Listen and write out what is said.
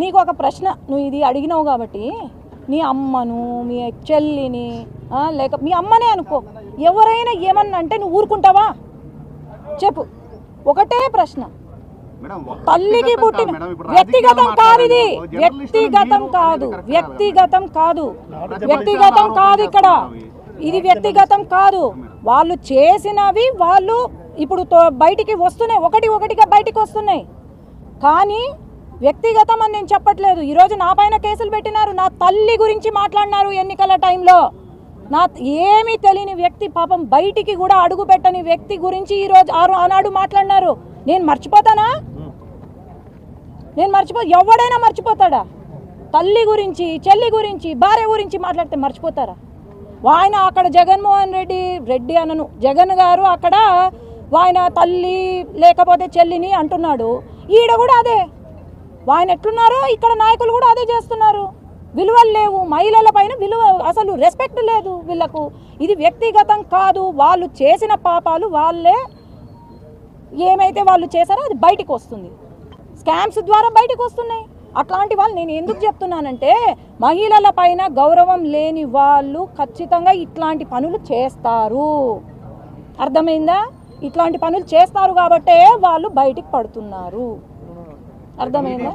నీకు ఒక ప్రశ్న నువ్వు ఇది అడిగినావు కాబట్టి నీ అమ్మను మీ చెల్లిని లేక మీ అమ్మనే అనుకో. ఎవరైనా ఏమన్నా అంటే నువ్వు ఊరుకుంటావా? చెప్పు. ఒకటే ప్రశ్న. తల్లికి పుట్టిన వ్యక్తిగతం కాదు ఇది. వ్యక్తిగతం కాదు. వ్యక్తిగతం కాదు. వ్యక్తిగతం కాదు ఇక్కడ. ఇది వ్యక్తిగతం కాదు. వాళ్ళు చేసినవి వాళ్ళు ఇప్పుడు బయటికి వస్తున్నాయి. ఒకటి ఒకటిగా బయటికి వస్తున్నాయి. కానీ వ్యక్తిగతం అని నేను చెప్పట్లేదు. ఈరోజు నా పైన కేసులు పెట్టినారు. నా తల్లి గురించి మాట్లాడినారు ఎన్నికల టైంలో. నా ఏమీ తెలియని వ్యక్తి పాపం బయటికి కూడా అడుగు పెట్టని వ్యక్తి గురించి ఈరోజు ఆరు ఆనాడు మాట్లాడినారు. నేను మర్చిపోతానా? నేను మర్చిపో ఎవడైనా మర్చిపోతాడా? తల్లి గురించి చెల్లి గురించి భార్య గురించి మాట్లాడితే మర్చిపోతారా? ఆయన అక్కడ జగన్మోహన్ రెడ్డి రెడ్డి అనను జగన్ గారు అక్కడ ఆయన తల్లి లేకపోతే చెల్లిని అంటున్నాడు. ఈడ కూడా అదే. ఆయన ఎట్లున్నారో ఇక్కడ నాయకులు కూడా అదే చేస్తున్నారు. విలువలు లేవు. మహిళల పైన విలువ అసలు రెస్పెక్ట్ లేదు వీళ్ళకు. ఇది వ్యక్తిగతం కాదు. వాళ్ళు చేసిన పాపాలు వాళ్ళే ఏమైతే వాళ్ళు చేశారో అది బయటకు వస్తుంది. స్కామ్స్ ద్వారా బయటకు వస్తున్నాయి. అట్లాంటి వాళ్ళు నేను ఎందుకు చెప్తున్నానంటే మహిళల పైన గౌరవం లేని వాళ్ళు ఖచ్చితంగా ఇట్లాంటి పనులు చేస్తారు. అర్థమైందా? ఇట్లాంటి పనులు చేస్తారు కాబట్టే వాళ్ళు బయటికి పడుతున్నారు. అర్థమైందా?